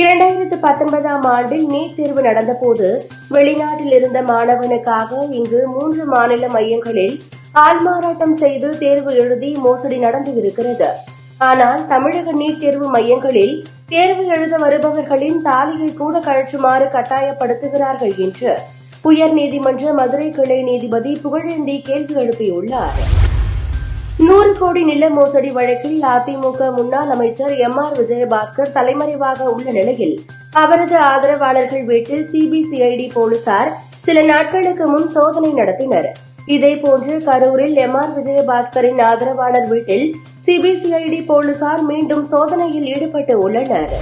இரண்டாயிரத்து பத்தொன்பதாம் ஆண்டில் நீட் தேர்வு நடந்தபோது வெளிநாட்டில் இருந்த மாணவனுக்காக இங்கு மூன்று மாநில மையங்களில் ஆள்மாறாட்டம் செய்து தேர்வு எழுதி மோசடி நடந்து இருக்கிறது. ஆனால் தமிழக நீட் தேர்வு மையங்களில் தேர்வு எழுத வருபவர்களின் தாலியை கூட கழற்றுமாறு கட்டாயப்படுத்துகிறார்கள் என்று உயர்நீதிமன்ற மதுரை கிளை நீதிபதி புகழேந்தி கேள்வி எழுப்பியுள்ளார். நூறு கோடி நில மோசடி வழக்கில் அதிமுக முன்னாள் அமைச்சர் எம் ஆர் விஜயபாஸ்கர் தலைமறைவாக உள்ள நிலையில் அவரது ஆதரவாளர்கள் வீட்டில் சிபிசிஐடி போலீசார் சில நாட்களுக்கு முன் சோதனை நடத்தினர். இதேபோன்று கரூரில் எம் ஆர் விஜயபாஸ்கரின் ஆதரவாளர் வீட்டில் சிபிசிஐடி போலீசார் மீண்டும் சோதனையில் ஈடுபட்டு உள்ளனர்.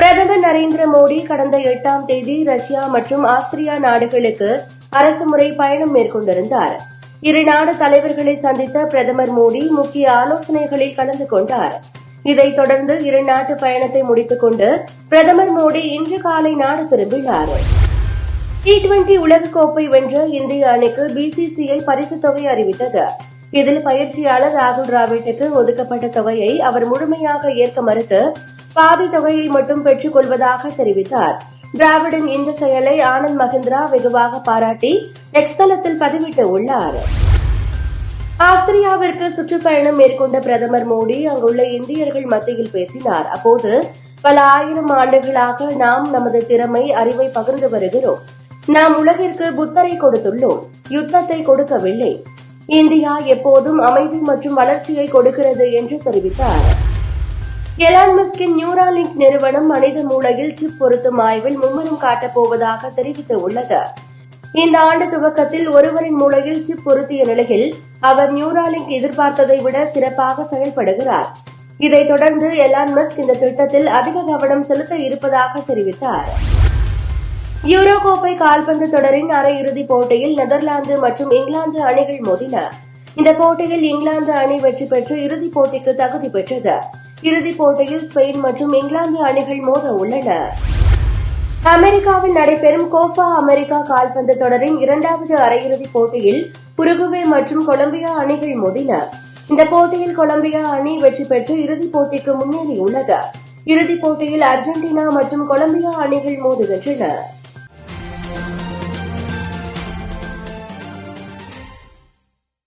பிரதமர் நரேந்திர மோடி கடந்த எட்டாம் தேதி ரஷ்யா மற்றும் ஆஸ்திரியா நாடுகளுக்கு அரசுமுறை பயணம் மேற்கொண்டிருந்தார். இரு நாடு தலைவர்களை சந்தித்த பிரதமர் மோடி முக்கிய ஆலோசனைகளில் கலந்து கொண்டார். இதைத் தொடர்ந்து இரு நாட்டு பயணத்தை முடித்துக் கொண்டு பிரதமர் மோடி இன்று காலை நாடு திரும்பினார். டி டுவெண்டி உலகக்கோப்பை வென்ற இந்திய அணிக்கு பிசிசிஐ பரிசுத் தொகை அறிவித்தது. இதில் பயிற்சியாளர் ராகுல் டிராவிட்டுக்கு ஒதுக்கப்பட்ட தொகையை அவர் முழுமையாக ஏற்க மறுத்து பாதி தொகையை மட்டும் பெற்றுக் கொள்வதாக தெரிவித்தார். டிராவிடின் இந்த செயலை ஆனந்த் மகிந்திரா வெகுவாக பாராட்டி எக்ஸ் தளத்தில் பதிவிட்டு உள்ளார். ஆஸ்திரியாவிற்கு சுற்றுப்பயணம் மேற்கொண்ட பிரதமர் மோடி அங்குள்ள இந்தியர்கள் மத்தியில் பேசினார். அப்போது பல ஆயிரம் ஆண்டுகளாக நாம் நமது திறமை அறிவை பகிர்ந்து வருகிறோம். நாம் உலகிற்கு புத்தரை கொடுத்துள்ளோம். யுத்தத்தை கொடுக்கவில்லை. இந்தியா எப்போதும் அமைதி மற்றும் வளர்ச்சியை கொடுக்கிறது என்று தெரிவித்தார். எலான் மஸ்கின் நியூராலிங்க் நிறுவனம் மனித மூளையில் சிப் பொருத்தும் ஆய்வில் மும்முரம் காட்டப்போவதாக தெரிவித்துள்ளது. இந்த ஆண்டு துவக்கத்தில் ஒருவரின் மூளையில் சிப் பொருத்திய நிலையில் அவர் நியூராலிங்க் எதிர்பார்த்ததை விட சிறப்பாக செயல்படுகிறார். இதைத் தொடர்ந்து எலான் மஸ்க் இந்த திட்டத்தில் அதிக கவனம் செலுத்த இருப்பதாக தெரிவித்தார். யூரோ கோப்பை கால்பந்து தொடரின் அரையிறுதிப் போட்டியில் நெதர்லாந்து மற்றும் இங்கிலாந்து அணிகள் மோதின. இந்த போட்டியில் இங்கிலாந்து அணி வெற்றி பெற்று இறுதிப் போட்டிக்கு தகுதி பெற்றது. இறுதிப் போட்டியில் ஸ்பெயின் மற்றும் இங்கிலாந்து அணிகள் மோத உள்ளன அமெரிக்காவில் நடைபெறும் கோஃபா அமெரிக்கா கால்பந்து தொடரின் இரண்டாவது அரையிறுதிப் போட்டியில் உருகுவே மற்றும் கொலம்பியா அணிகள் மோதின. இந்த போட்டியில் கொலம்பியா அணி வெற்றி பெற்று இறுதிப் போட்டிக்கு முன்னேறியுள்ளது. இறுதிப் போட்டியில் அர்ஜென்டினா மற்றும் கொலம்பியா அணிகள் மோதுகின்றன.